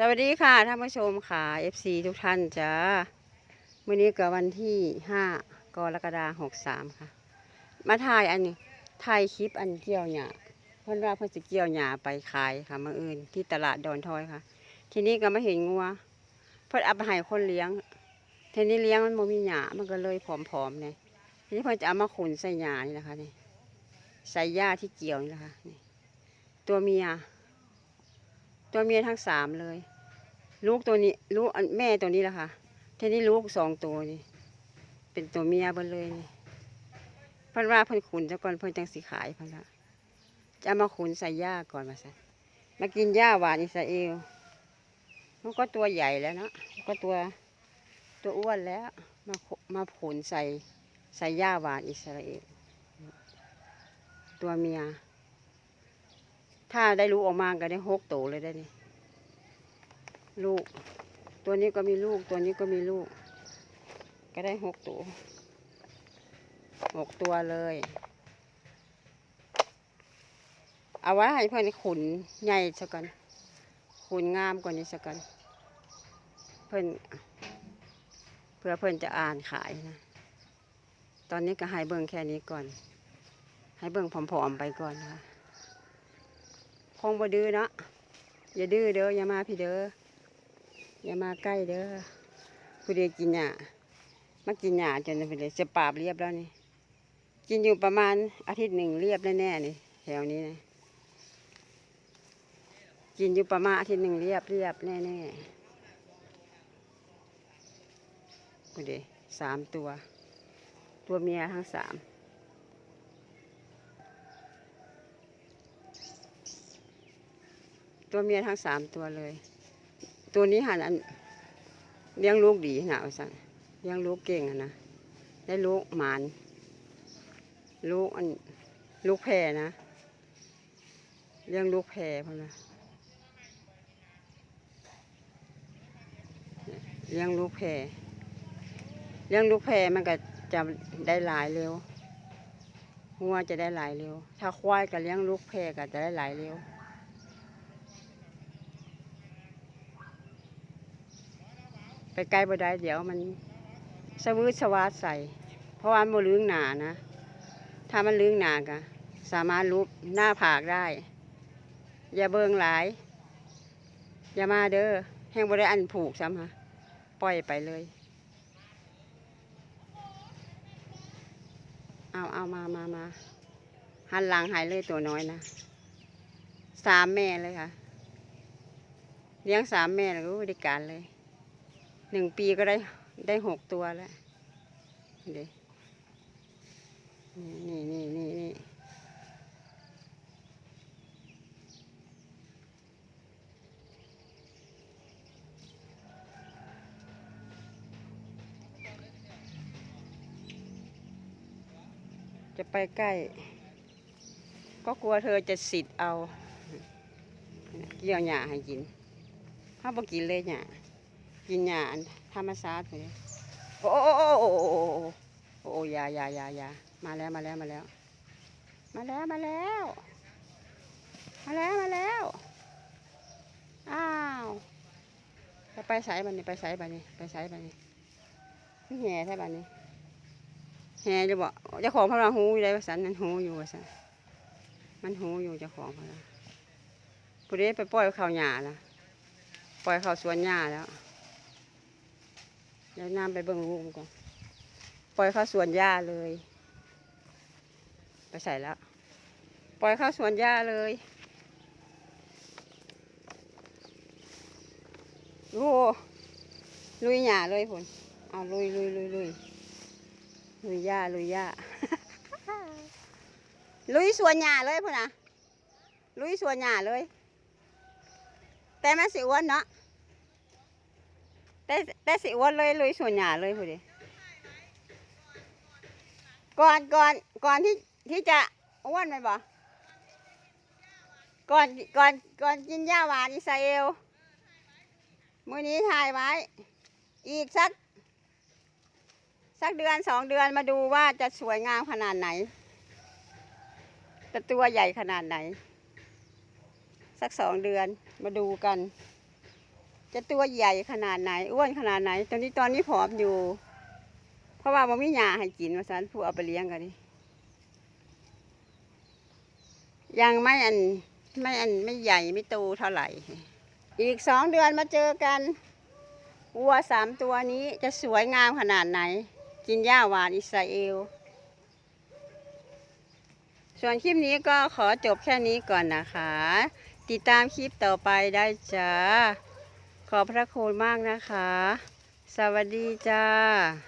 สวัสดีค่ะท่านผู้ชมค่ะ FC ทุกท่านจ้าวันนี้ก็วันที่5กรกฎาคม63ค่ะ มาถ่ายอันนี้ถ่ายคลิปอันเกี่ยวหญ้าเพิ่นว่าเพิ่นจะเกี่ยวหญ้าไปขายค่ะมื่ออื่นที่ตลาดดอนทอยค่ะ ทีนี้ก็มาเห็นงัวเพิ่นเอาไปให้คนเลี้ยง ทีนี้เลี้ยงมันมีหญ้ามันก็เลยผอมๆเนี่ยทีนี้เพิ่นจะเอามาขุนใส่หญ้านี่นะคะนี่ใส่หญ้าที่เกี่ยวนี่นะคะนี่ตัวเมีย ตัวเมียทั้งสามเลย ลูกตัวนี้ ลูกแม่ตัวนี้แหละค่ะ ทีนี้ลูกสองตัวนี่ เป็นตัวเมียเบนเลยนี่เพิ่นว่าเพิ่นขุนจะก่อนเพิ่นจังสิขายเพิ่นละจะมาขุนใส่หญ้าก่อนมาซะมากินหญ้าหวานอิสราเอลมันก็ตัวใหญ่แล้วเนาะมันก็ตัวตัวอ้วนแล้ว มามาขุนใส่ใส่หญ้าหวานอิสราเอลตัวเมีย ถ้าได้ลูกออกมาก็ได้หกตัวเลยได้นี่ลูก ตัวนี้ก็มีลูกตัวนี้ก็มีลูก ก็ได้หกตัวหกตัวเลย เอาไว้ให้เพื่อนขุนใหญ่สักกันขุนงามกว่านี้สักกัน เพื่อนเพื่อเพื่อนจะอ่านขายนะ ตอนนี้ก็ให้เบิ่งแค่นี้ก่อน ให้เบิ่งผอมๆไปก่อนนะ คงบ่ดื้อเนาะอย่าดื้อเด้ออย่ามาพี่เด้ออย่ามาใกล้เด้อผู้เดียกินหญ้ามากินหญ้าจนไปเลยจะปราบเรียบแล้วนี่กินอยู่ประมาณอาทิตย์หนึ่งเรียบแน่ๆนี่แถวนี้นะกินอยู่ประมาณอาทิตย์หนึ่งเรียบเรียบแน่ๆผู้เดียสามตัว ตัวเมียทั้งสาม ตัวเมียทั้งสามตัวเลย ตัวนี้หันอันเลี้ยงลูกดีนะเอาสั่นเลี้ยงลูกเก่งนะได้ลูกหมานลูกอันลูกแพรนะเลี้ยงลูกแพรพอนะเลี้ยงลูกแพรเลี้ยงลูกแพรมันก็จะได้หลายเร็วงัวจะได้หลายเร็ว ถ้าควายก็เลี้ยงลูกแพรก็จะได้หลายเร็ว ไปไกล้บ่ได้เดี๋ยวมันสวืดสวาดใส่ เพราะว่ามันลึงหนานะ ถ้ามันลึงหนากะสามารถรูปหน้าผากได้ อย่าเบิงหลาย อย่ามาเด้อแห้งบ่ได้อันผูกซ้ำฮะปล่อยไปเลย เอาเอามามามาหันหลังหายเลยตัวน้อยนะสามแม่เลยค่ะ เลี้ยงสามแม่แล้วก็ได้การเลย หนึ่งปีก็ได้ได้หกตัวแล้วเดี๋ยวนี่นี่นี่นี่จะไปใกล้ ก็กลัวเธอจะสิทธิ์เอา เกี่ยวหญ้าให้กินถ้าบ่กินเลยหญ้า กินหยาธรรมชาติเลยโอ้โอ้โอ้โอ้โอ้ยายายายามาแล้วมาแล้วมาแล้ว มาแล้วมาแล้ว มาแล้วมาแล้วอ้าวไปใส่บันนี้ไปใส่บันนี้ไปใส่บันนี้แห่ใช่บันนี้แห่จะบอกจะของพลังหูอยู่ได้ภาษานั่นหูอยู่ภาษามันหูอยู่จะของพลังผู้นี้ไปปล่อยเขาหยาละปล่อยเขาสวนหญ้าแล้ว ดี๋ยวน้ำไปเบิ่งลูกมันก่อน ปล่อยเข้าสวนหญ้าเลย ไปใส่แล้ว ปล่อยเข้าสวนหญ้าเลย โอ้ลุยหญ้าเลยพุ่นเอาลุยลุยลุยลุยลุยหญ้าลุยหญ้าลุยสวนหญ้าเลยพุ่นนะลุยสวนหญ้าเลย แต่มันสิอ้วนเนาะ แต่แต่สิอ้วนเลยเลยส่วนหญ้าเลยพอดีก่อนก่อนก่อนที่ที่จะอ้วนไหมบ่ก่อนก่อนก่อนกินหญ้าหวานอิสราเอลมื้อนี้ถ่ายไว้ อีกสัก สักเดือนสองเดือนมาดูว่าจะสวยงามขนาดไหนจะตัวใหญ่ขนาดไหน สักสองเดือนมาดูกัน จะตัวใหญ่ขนาดไหนอ้วนขนาดไหน ตอนนี้ตอนนี้ผอมอยู่ เพราะว่าบ่มีหญ้าให้กินว่าซั่นผู้เอาไปเลี้ยงกันนี่ยังไม่อันไม่อันไม่ใหญ่ไม่โตเท่าไหร่ อีกสองเดือนมาเจอกันวัวสามตัวนี้จะสวยงามขนาดไหน กินหญ้าหวานอิสราเอล ส่วนคลิปนี้ก็ขอจบแค่นี้ก่อนนะคะ ติดตามคลิปต่อไปได้จ้า ขอพระคุณมากนะคะ สวัสดีจ้า